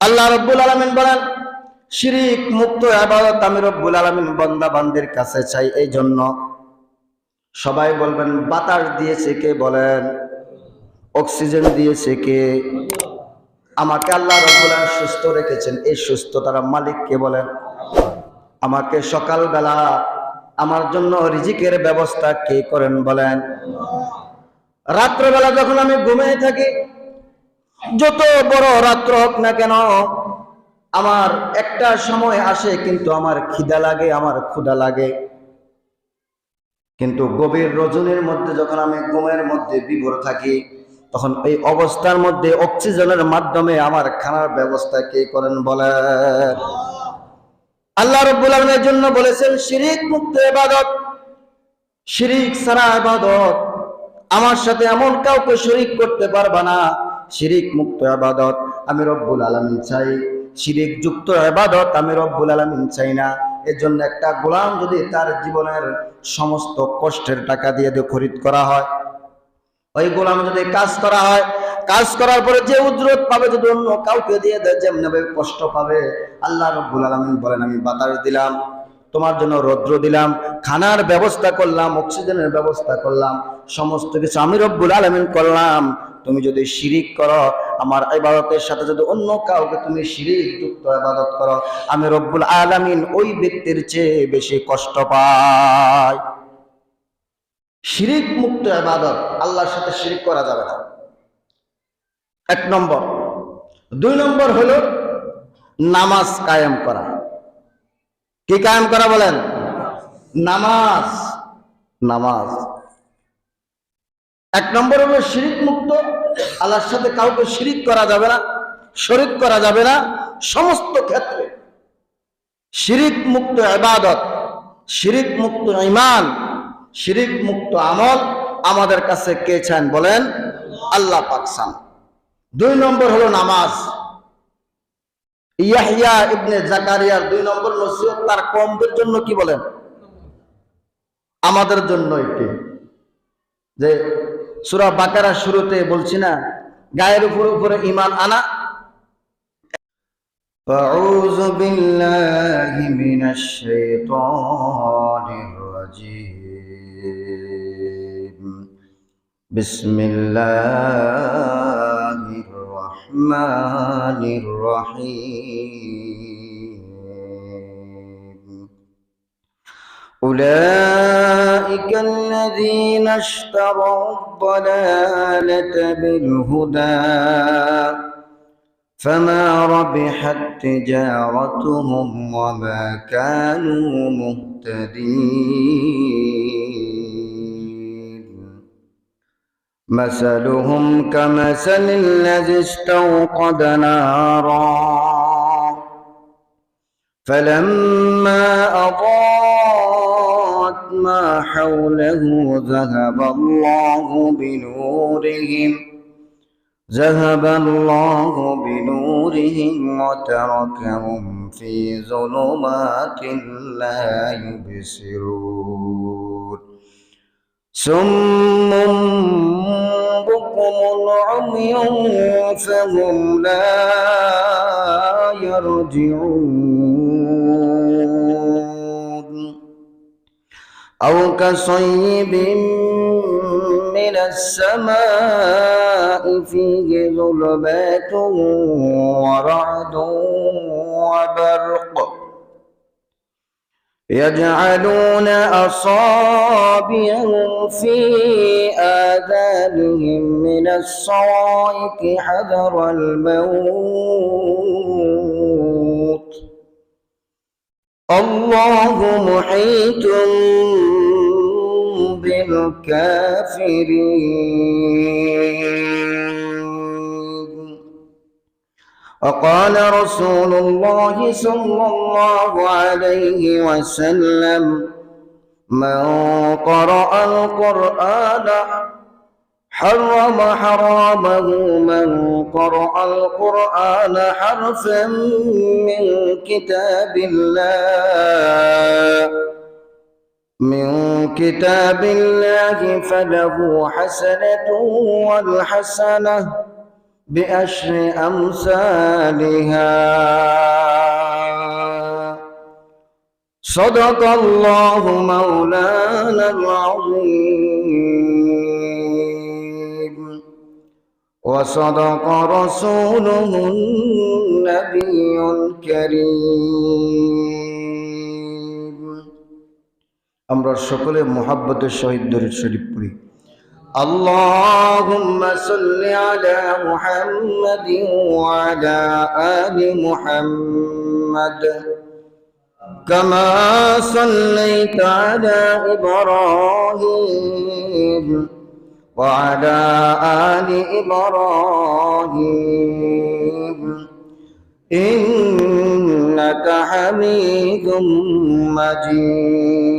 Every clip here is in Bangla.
আল্লাহ রব্বুল আলমিন বলেন, শিরিক মুক্ত আবাদত আমি রব্বুল আলমিন বন্দা বান্দির কাছে চাই এই জন্য সবাই বলবেন, বাতাস দিয়েছে কে বলেন? অক্সিজেন দিয়েছে কে? আমাকে আল্লাহ রব্বুল আলামিন সুস্থ রেখেছেন, এই সুস্থতার মালিক কে বলেন? আমাকে সকালবেলা আমার জন্য রিজিকের ব্যবস্থা কে করেন বলেন? রাত্রবেলা যখন আমি ঘুমিয়ে থাকি যত বড় রাত্র হোক না কেন, আমার একটা সময় আসে কিন্তু আমার খিদা লাগে, আমার ক্ষুদা লাগে। কিন্তু গভীর রজনীর মধ্যে যখন আমি ঘুমের মধ্যে বিভোর থাকি, তখন এই অবস্থার মধ্যে অক্সিজেনের মাধ্যমে আমার খানার ব্যবস্থা কে করেন বলেন? আল্লাহ রব্বুল জন্য বলেছেন, শিরিক মুক্ত ইবাদত, শিরিক সারা ইবাদত, আমার সাথে এমন কাউকে শরিক করতে পারবা না শিরিক মুক্ত আবাদত, আমি রব্বুল আলামিন চাই। শিরিক যুক্ত ইবাদত আমি রব্বুল আলামিন চাই না। এর জন্য একটা গোলাম যদি তার জীবনের সমস্ত কষ্টের টাকা দিয়ে দিয়ে খরিদ করা হয়, ওই গোলাম যদি কাজ করা হয়, কাজ করার পরে যে উজরত পাবে যদি অন্য কাউকে দিয়ে দেয়, যেমন কষ্ট পাবে। আল্লাহ রব্বুল আলামিন বলেন, আমি বাতাস দিলাম, তোমার জন্য রৌদ্র দিলাম, খানার ব্যবস্থা করলাম, অক্সিজেনের ব্যবস্থা করলাম, সমস্ত কিছু আমি রব্বুল আলামিন করলাম। তুমি যদি শিরিক করো, আমার ইবাদতের সাথে যদি অন্য কাউকে তুমি শিরিক যুক্ত ইবাদত করো, আমি রব্বুল আলামিন ওই ব্যক্তির চেয়ে বেশি কষ্ট পাই। শিরিক মুক্ত ইবাদত আল্লাহর সাথে শিরিক করা যাবে না। এক নম্বর। দুই নম্বর হলো নামাজ কায়েম করা। কি কায়েম করা বলেন? নামাজ। নামাজ। এক নম্বর হলো শিরিক মুক্ত, আল্লাহর সাথে কাউকে শিরিক করা যাবে না, শরিক করা যাবে না, সমস্ত ক্ষেত্রে। শিরিক মুক্ত ইবাদত, শিরিক মুক্ত ইমান শিরিক মুক্ত আমল আমাদের কাছে কে চান বলেন? আল্লাহ পাকসান দুই নম্বর হলো নামাজ। ইয়াহিয়া ইবনে জাকারিয়ার দুই নম্বর নসিহত তার কমদের জন্য কি বলেন? আমাদের জন্য এটি যে সুরা বাকারা শুরুতে বলছি না গায়ের উপর উপরে ইমান আনা أعوذ بالله من الشيطان الرجيم بسم الله الرحمن الرحيم أولئك الذين اشتروا الضلالة بالهدى فما ربحت تجارتهم وما كانوا مهتدين. مثلهم كمثل الذي استوقد نارا فلما أضاءت ما حوله ذهب الله بنورهم ذهب الله بنورهم وتركهم في ظلمات لا يبصرون. سم بكم عمي فهم لا يرجعون. أو كصيب من السماء فيه ظلمات ورعد وبرق يجعلون أصابعهم في آذانهم من الصواعق حذر الموت. الله محيط بالكافرين. وقال رسول الله صلى الله عليه وسلم من قرأ القرآن حرم حرامه من قرأ القرآن حرفا من كتاب الله. من كتاب الله فله حسنة والحسنة بعشر أمثالها. صدق الله مولانا العظيم. وصدق رسوله النبي الكريم. আমরা সকলে মোহাব্বতের সহিত দরুদ শরীফ পড়ি اللهم صل على محمد وعلى آل محمد كما صليت على إبراهيم وعلى آل إبراهيم إنك حميد مجيد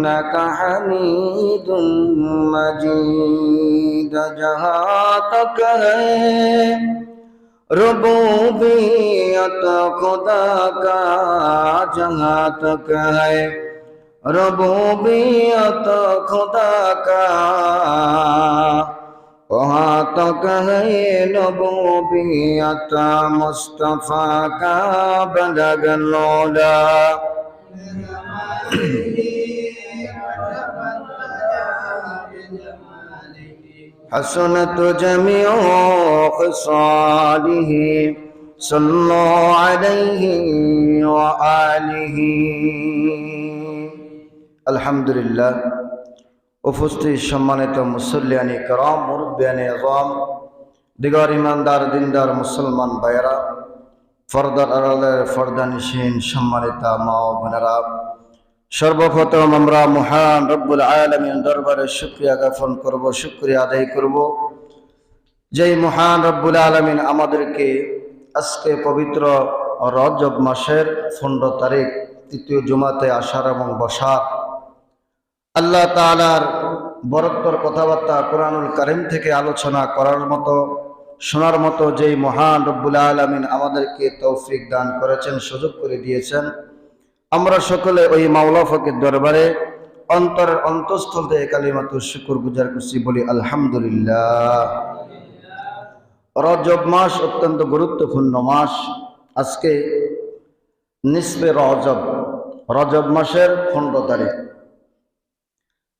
إنك حميد مجيد جہاں تک ہے ربوبیت خدا کا جہاں تک ہے ربوبیت خدا کا وہاں تک ہے نبوبیت مصطفیٰ کا بلغ لولا حسنت جميع خصاله صلوا عليه وآله আলহামদুলিল্লাহ উপস্থিত সম্মানিত মুসল্লিয়ানি করম মুরব্বিয়ানি আজম দিগর ইমানদার দিনদার মুসলমান ভাইয়েরা ফরদার আড়ালের ফরদানিসীন সম্মানিতা মা ও বোনেরা সর্বপ্রথম আমরা মহান রব্বুল আলমিন দরবারে শুক্রিয়া জ্ঞাপন করব, শুক্রিয়া আদায় করব। যেই মহান রব্বুল আলমিন আমাদেরকে আজকে পবিত্র রজব মাসের পনেরো তারিখ, তৃতীয় জুমাতে আসার এবং বসার আল্লাহ তালার বরত্তর কথাবার্তা কোরআনুল করিম থেকে আলোচনা করার মতো, শোনার মতো যেই মহান রব্বুল আলমিন আমাদেরকে তৌফিক দান করেছেন, সুযোগ করে দিয়েছেন আমরা সকলে ওই মাওলা ফকির দরবারে অন্তরের অন্তঃস্থল থেকে কালিমাতু শুকুর গুজার করছি, বলি আলহামদুলিল্লাহ। রজব মাস অত্যন্ত গুরুত্বপূর্ণ মাস। আজকে নিসবে রজব রজব মাসের পনেরো তারিখ।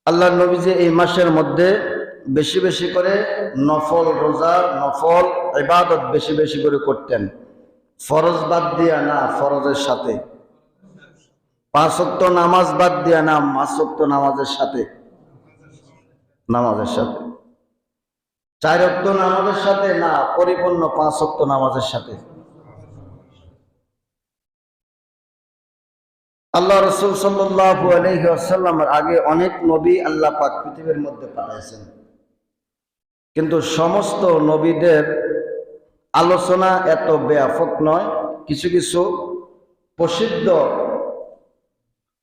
আল্লাহ নবী যে এই মাসের মধ্যে বেশি বেশি করে নফল রোজা, নফল ইবাদত বেশি বেশি করে করতেন। ফরজ বাদ দিয়া না, ফরজের সাথে। পাঁচক্ত নামাজ বাদ দিয়া না মাসক্ত নামাজের সাথে। নামাজের সাথে। চার অক্ত নামাজের সাথে না, পরিপূর্ণ পাঁচ অক্ত নামাজের সাথে। আল্লাহ রসুল সাল্লাল্লাহু আলাইহি আগে অনেক নবী আল্লাহ পাক পৃথিবীর মধ্যে পাঠাইছেন। কিন্তু সমস্ত নবীদের আলোচনা এত ব্যাপক নয়, কিছু কিছু প্রসিদ্ধ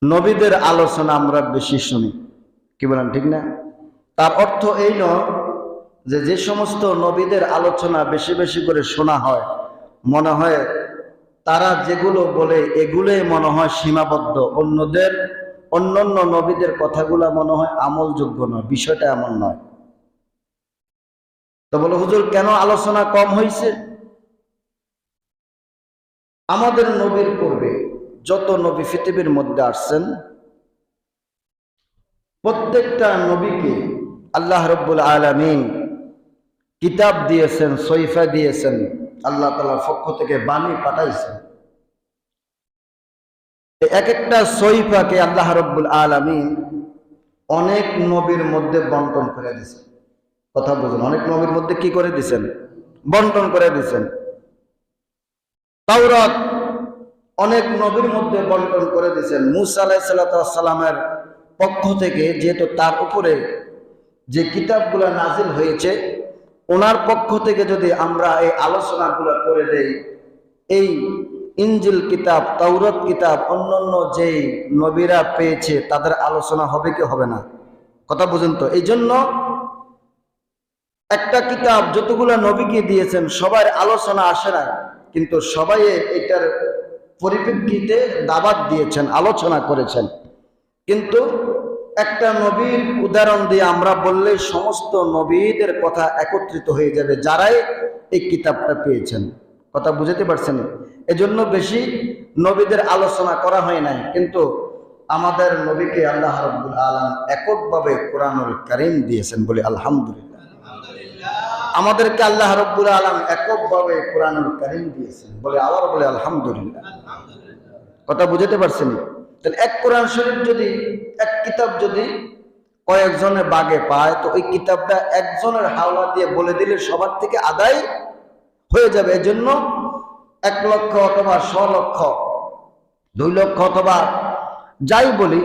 নবীদের আলোচনা আমরা বেশি শুনি। কি বলেন, ঠিক না? তার অর্থ এই নয় যে যে সমস্ত নবীদের আলোচনা বেশি বেশি করে শোনা হয়, মনে হয় তারা যেগুলো বলে এগুলোই মনে হয় সীমাবদ্ধ। অন্যদের, অন্যান্য নবীদের কথাগুলো মনে হয় আমলযোগ্য নয়, বিষয়টা এমন নয়। তো বলে, হুজুর, কেন আলোচনা কম হয়েছে আমাদের নবীর পূর্বে যত নবী পৃথিবীর মধ্যে আসছেন, প্রত্যেকটা নবীকে আল্লাহ রব্বুল আলমিন কিতাব দিয়েছেন, সৈফা দিয়েছেন, আল্লাহ তালার পক্ষ থেকে বাণী পাঠাইছেন। এক একটা সৈফাকে আল্লাহ রব্বুল আলমিন অনেক নবীর মধ্যে বন্টন করে দিয়েছেন। কথা বুঝুন, অনেক নবীর মধ্যে কি করে দিছেন বন্টন করে দিছেন তাওরাত অনেক নবীর মধ্যে বন্টন করে দিয়েছেন। মুসা আলাহ সাল্লামের পক্ষ থেকে যেহেতু তার উপরে যে কিতাবগুলো নাজিল হয়েছে, ওনার পক্ষ থেকে যদি আমরা এই আলোচনাগুলো করে দেই, এই ইঞ্জিল কিতাব, তাওরত কিতাব, অন্যান্য যেই নবীরা পেয়েছে, তাদের আলোচনা হবে কি হবে না? কথা বুঝুন তো? এই জন্য একটা কিতাব যতগুলো নবীকে দিয়েছেন, সবার আলোচনা আসে না কিন্তু সবাই এটার পরিপ্রেক্ষিতে দাবাত দিয়েছেন, আলোচনা করেছেন। কিন্তু একটা নবীর উদাহরণ দিয়ে আমরা বললে সমস্ত নবীদের কথা একত্রিত হয়ে যাবে, যারাই এই কিতাবটা পেয়েছেন। কথা বুঝতে পারছেন? এজন্য বেশি নবীদের আলোচনা করা হয় নাই, কিন্তু আমাদের নবীকে আল্লাহ রব্বুল আলম এককভাবে কোরআনুল কারিম দিয়েছেন বলে আলহামদুলিল্লাহ। আমাদেরকে আল্লাহ রব্বুল আলম এককভাবে কোরআনুল কারিম দিয়েছেন। বলে আবার বলে আলহামদুলিল্লাহ। কথা বুঝতে পারছেন? তাহলে এক কোরআন শরীফ যদি, এক কিতাব যদি কয়েকজনের বাগে পায়, তো ওই কিতাবটা একজনের হাওলা দিয়ে বলে দিলে সবার থেকে আদায় হয়ে যাবে। এজন্য এক লক্ষ অথবা ছ লক্ষ, দুই লক্ষ অথবা যাই বলি,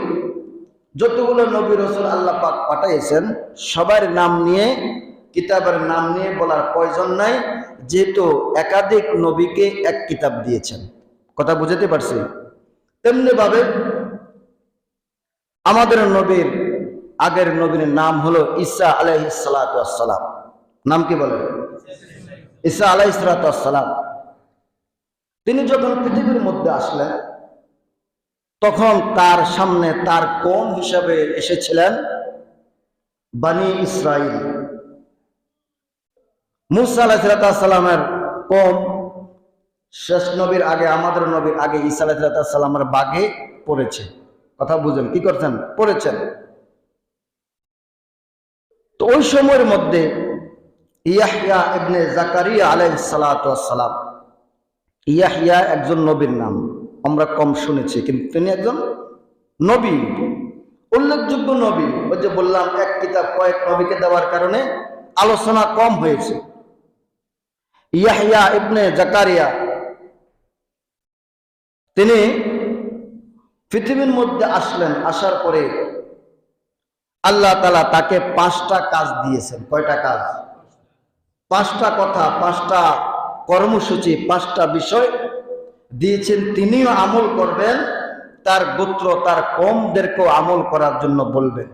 যতগুলো নবী রসুল আল্লাহ পাক পাঠাইছেন, সবার নাম নিয়ে কিতাবের নাম নিয়ে বলার প্রয়োজন নাই, যেহেতু একাধিক নবীকে এক কিতাব দিয়েছেন। কথা বুঝতে পারছি? তেমনি ভাবে আমাদের নবীর আগের নবীর নাম হলো ঈসা সালাম নাম কি বলে ঈসা আলাইহি সালাম তিনি যখন পৃথিবীর মধ্যে আসলেন, তখন তার সামনে তার কম হিসাবে এসেছিলেন বানি ইসরাইল মুসা আলাহিসাল্লামের কম শেষ নবীর আগে, আমাদের নবীর আগে ঈসা আলাহিসাল্লামের বাগে পড়েছে। কথা বুঝেন, কি করছেন? পড়েছেন। তো ওই সময়ের মধ্যে ইয়াহিয়া ইবনে জাকারিয়া আলাইসালাম ইয়াহিয়া একজন নবীর নাম, আমরা কম শুনেছি, কিন্তু তিনি একজন নবী। উল্লেখযোগ্য নবী, ওই যে বললাম, এক কিতাব কয়েক নবীকে দেওয়ার কারণে আলোচনা কম হয়েছে। ইয়াহিয়া ইবনে জাকারিয়া। তিনি পৃথিবীর মধ্যে আসলেন, আসার পরে আল্লাহ তালা তাকে পাঁচটা কাজ দিয়েছেন। কয়টা কাজ? পাঁচটা কথা, পাঁচটা কর্মসূচি, পাঁচটা বিষয় দিয়েছেন। তিনিও আমল করবেন, তার গোত্র, তার কমদেরকেও আমল করার জন্য বলবেন।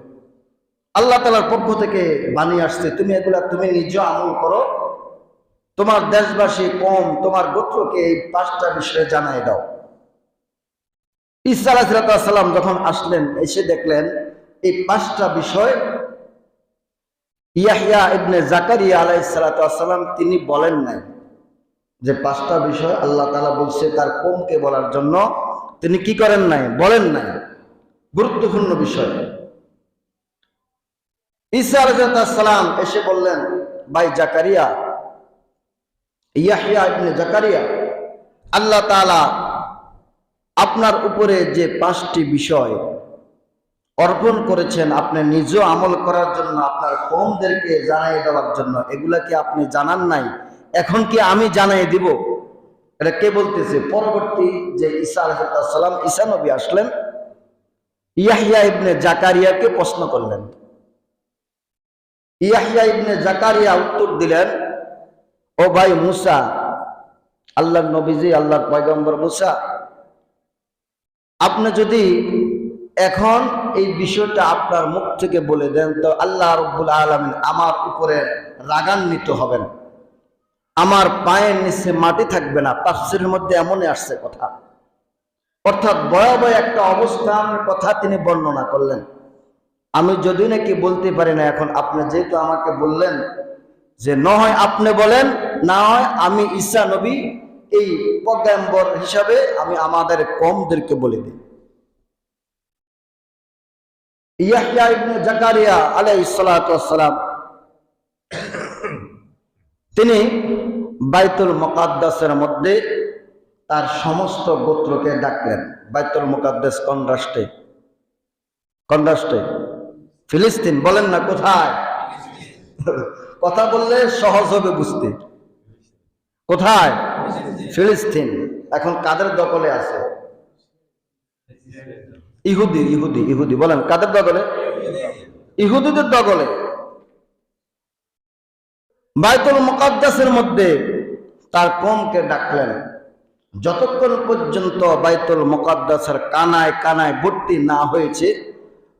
আল্লাহ তালার পক্ষ থেকে বানিয়ে আসছে, তুমি এগুলা, তুমি নিজ আমল করো তোমার দেশবাসী কম, তোমার গোত্রকে এই পাঁচটা বিষয়ে জানাই দাও। আলাহিসাল্লাম যখন আসলেন, এসে দেখলেন, এই পাঁচটা বিষয় ইয়াহিয়া ইবনে জাকারিয়া আলাইসালাম তিনি বলেন নাই। যে পাঁচটা বিষয় আল্লাহ তালা বলছে তার কমকে বলার জন্য তিনি কি করেন নাই, বলেন নাই। গুরুত্বপূর্ণ বিষয়। ঈসা আলাইসালাম এসে বললেন, ভাই জাকারিয়া ইয়াহিয়া ইবনে জাকারিয়া, আল্লাহ তালা আপনার উপরে যে পাঁচটি বিষয় অর্পণ করেছেন আপনি নিজ আমল করার জন্য, আপনার কমদেরকে জানাই দেওয়ার জন্য, এগুলা কি আপনি জানান নাই? এখন কি আমি জানাই দিব? এটা কে বলতেছে? পরবর্তী যে ঈসা আলহাম ঈসা নবী আসলেন, ইয়াহিয়া ইবনে জাকারিয়াকে প্রশ্ন করলেন। ইয়াহিয়া ইবনে জাকারিয়া উত্তর দিলেন ও ভাই মুসা, আল্লাহর নবীজি, আল্লাহর পয়গম্বর মুসা, আপনি যদি এখন এই বিষয়টা আপনার মুখ থেকে বলে দেন, তো আল্লাহ রব্বুল আলমিন আমার উপরে রাগান্বিত হবেন। আমার পায়ের নিচে মাটি থাকবে না তাফসির মধ্যে এমনই আসছে কথা। অর্থাৎ ভয়াবহ একটা অবস্থান কথা তিনি বর্ণনা করলেন। আমি যদি নাকি বলতে পারি না, এখন আপনি যেহেতু আমাকে বললেন যে নয় আপনি বলেন, না হয় আমি ঈসা নবী, এই পজ্ঞাম্বর হিসাবে আমি আমাদের কমদেরকে বলে দিই। জাকারিয়া সালাম তিনি বাইতুল মুকাদ্দাসের মধ্যে তার সমস্ত গোত্রকে ডাকলেন। বাইতুল মুকাদ্দাস কোন রাষ্ট্রে? রাষ্ট্রে? ফিলিস্তিন। বলেন না কোথায়? কথা বললে সহজ হবে বুঝতে। কোথায়? ফিলিস্তিন। এখন কাদের দখলে আছে? ইহুদি ইহুদি ইহুদি। বলেন, কাদের দখলে? ইহুদিদের দখলে। বাইতুল মুকাদ্দাসের মধ্যে তার কমকে ডাকলেন। যতক্ষণ পর্যন্ত বাইতুল মোকাদ্দাসের কানায় কানায় ভর্তি না হয়েছে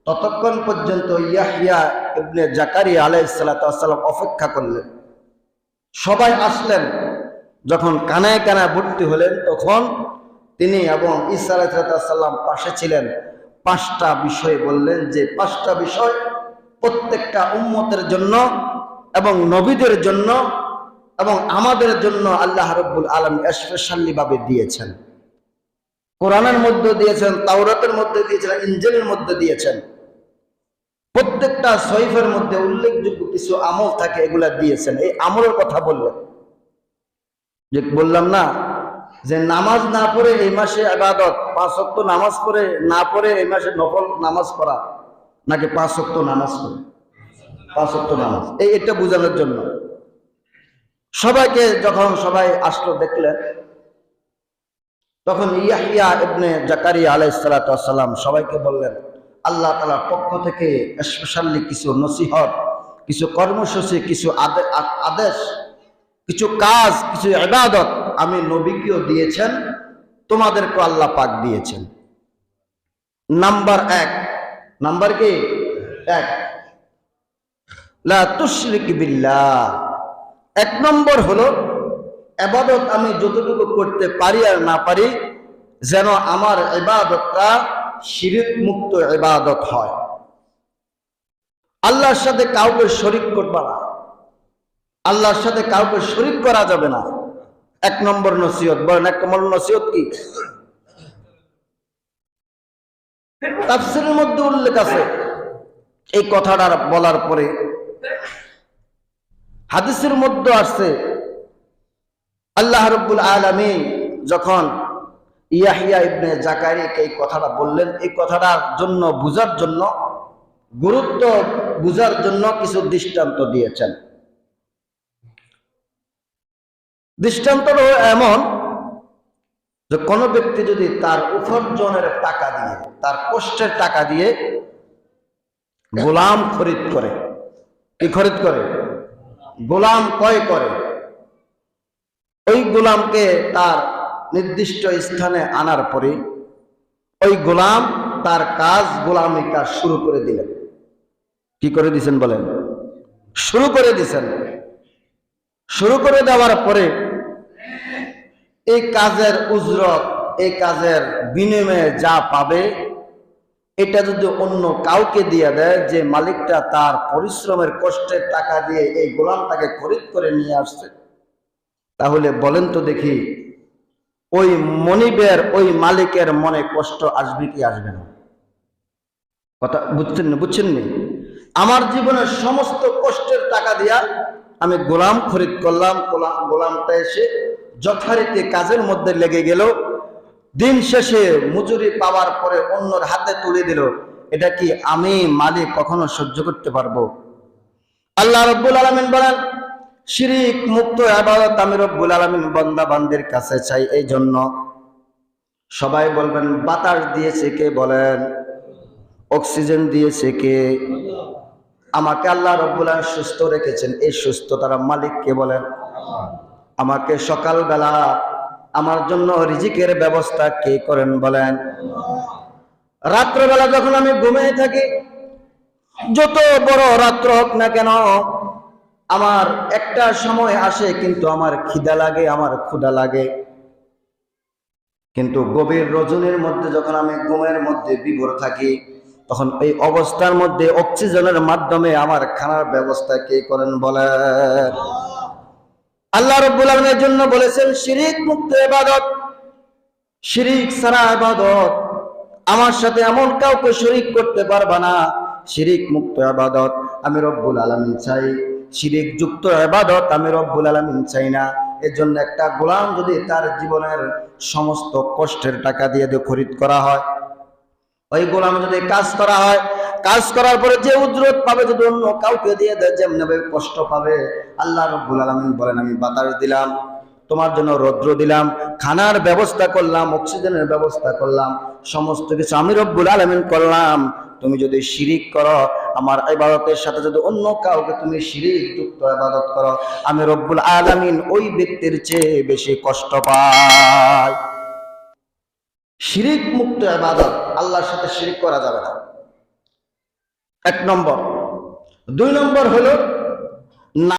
ততক্ষণ পর্যন্ত ইয়াহিয়া ইবনে জাকারি আলাইসাল্লাম অপেক্ষা করলেন। সবাই আসলেন। যখন কানায় কানায় ভর্তি হলেন, তখন তিনি এবং আলাইসাল্লাম পাশে ছিলেন। পাঁচটা বিষয় বললেন যে, পাঁচটা বিষয় প্রত্যেকটা উম্মতের জন্য এবং নবীদের জন্য এবং আমাদের জন্য আল্লাহ রব্বুল আলম স্পেশালি ভাবে দিয়েছেন। কোরআনের মধ্যে দিয়েছেন, তাওরাতের মধ্যে দিয়েছেন ইঞ্জিনের মধ্যে দিয়েছেন। প্রত্যেকটা সৈফের মধ্যে উল্লেখযোগ্য কিছু আমল থাকে, এগুলা দিয়েছেন। এই আমলের কথা বললেন। যে বললাম না, যে নামাজ না পড়ে এই মাসে আবাদত, পাঁচ অক্ত নামাজ পড়ে, না পড়ে এই মাসে নফল নামাজ পড়া, নাকি পাঁচ অক্ত নামাজ পড়ে? পাঁচ অক্ত নামাজ। এই এটা বোঝানোর জন্য। সবাইকে যখন সবাই আসলো দেখলেন, তখন ইয়াহিয়া ইবনে জাকারিয়া আলাইসালাম সবাইকে বললেন আল্লাহ তালার পক্ষ থেকে স্পেশালি কিছু নসিহত, কিছু কর্মসূচি, কিছু আদে- আদেশ, কিছু কাজ, কিছু ইবাদত আমি নবীকেও দিয়েছেন তোমাদেরকে আল্লাহ পাক দিয়েছেন। নাম্বার এক, নাম্বার কি? এক বিল্লাহ। এক নম্বর হলো এবাদত আমি যতটুকু করতে পারি আর না পারি, যেন আমার এবাদতটা শিরিক মুক্ত এবাদত হয়। আল্লাহর সাথে কাউকে শরিক করবা না। আল্লাহর সাথে কাউকে শরিক করা যাবে না। এক নম্বর নসিহত, বলেন এক নম্বর নসিহত কি? তাফসিরের মধ্যে উল্লেখ আছে। এই কথাটা বলার পরে হাদিসের মধ্যে আসছে, আল্লাহ রব্বুল আলমী যখন ইয়াহিয়া ইবনে জাকারিকে এই কথাটা বললেন। এই কথাটার জন্য, বুঝার জন্য, গুরুত্ব বুঝার জন্য কিছু দৃষ্টান্ত দিয়েছেন। দৃষ্টান্ত এমন যে কোনো ব্যক্তি যদি তার উপার্জনের টাকা দিয়ে, তার কষ্টের টাকা দিয়ে গোলাম খরিদ করে, কি খরিদ করে? গোলাম ক্রয় করে। ওই গোলামকে তার নির্দিষ্ট স্থানে আনার পরে ওই গোলাম তার কাজ গোলামি কাজ শুরু করে দিলেন। কি করে দিছেন বলেন? শুরু করে দিছেন। শুরু করে দেওয়ার পরে এই কাজের উজরত, এই কাজের বিনিময়ে যা পাবে, এটা যদি অন্য কাউকে দিয়ে দেয়, যে মালিকটা তার পরিশ্রমের কষ্টের টাকা দিয়ে এই গোলামটাকে খরিদ করে নিয়ে আসছে, তাহলে বলেন তো দেখি ওই মনিবের, ওই মালিকের মনে কষ্ট আসবে কি আসবে না? কথা বুঝছেন না, বুঝছেন নি? আমার জীবনের সমস্ত কষ্টের টাকা দিয়া আমি গোলাম খরিদ করলাম গোলাম গোলামটা এসে যথারীতি কাজের মধ্যে লেগে গেল। দিন শেষে মজুরি পাওয়ার পরে অন্যর হাতে তুলে দিল। এটা কি আমি মালিক কখনো সহ্য করতে পারব? আল্লাহ রব্বুল আলমিন বলেন শিরিক মুক্ত আবাদত আমি রব্বুল আলমিন বন্দা বান্দির কাছে চাই এই জন্য সবাই বলবেন, বাতাস দিয়েছে কে বলেন? অক্সিজেন দিয়েছে কে? আমাকে আল্লাহ রব্বুল আলমিন সুস্থ রেখেছেন, এই সুস্থতার মালিক কে বলেন? আমাকে সকালবেলা আমার জন্য রিজিকের ব্যবস্থা কে করেন বলেন? রাত্রবেলা যখন আমি ঘুমিয়ে থাকি, যত বড় রাত্র হোক না কেন আমার একটা সময় আসে কিন্তু আমার খিদা লাগে, আমার ক্ষুদা লাগে। কিন্তু গভীর রজনীর মধ্যে যখন আমি ঘুমের মধ্যে বিভোর থাকি, তখন এই অবস্থার মধ্যে অক্সিজেনের মাধ্যমে আমার খানার ব্যবস্থা কে করেন বলে? আল্লাহ রব্বুল আলমের জন্য বলেছেন, শিরিক মুক্ত ইবাদত। শিরিক সারা ইবাদত। আমার সাথে এমন কাউকে শরিক করতে পারবা না। শিরিক মুক্ত আবাদত আমি রব্বুল আলামিন চাই। শিরিক যুক্ত ইবাদত আমি রব্বুল আলামিন চাই না। এর জন্য একটা গোলাম যদি তার জীবনের সমস্ত কষ্টের টাকা দিয়ে দিয়ে খরিদ করা হয়, ওই গোলাম যদি কাজ করা হয়, কাজ করার পরে যে উজরত পাবে যদি অন্য কাউকে দিয়ে দেয়, যেমন কষ্ট পাবে। আল্লাহ রব্বুল আলমিন বলেন, আমি বাতাস দিলাম, তোমার জন্য রৌদ্র দিলাম, খানার ব্যবস্থা করলাম, অক্সিজেনের ব্যবস্থা করলাম, সমস্ত কিছু আমি রব্বুল আলমিন করলাম। তুমি যদি শিরিক করো, আমার ইবাদতের সাথে যদি অন্য কাউকে তুমি শিরিক যুক্ত ইবাদত করো, আমি রব্বুল আলামিন ওই ব্যক্তির চেয়ে বেশি কষ্ট পাই। শিরিক মুক্ত ইবাদত আল্লাহর সাথে শিরিক করা যাবে না। এক নম্বর। দুই নম্বর হলো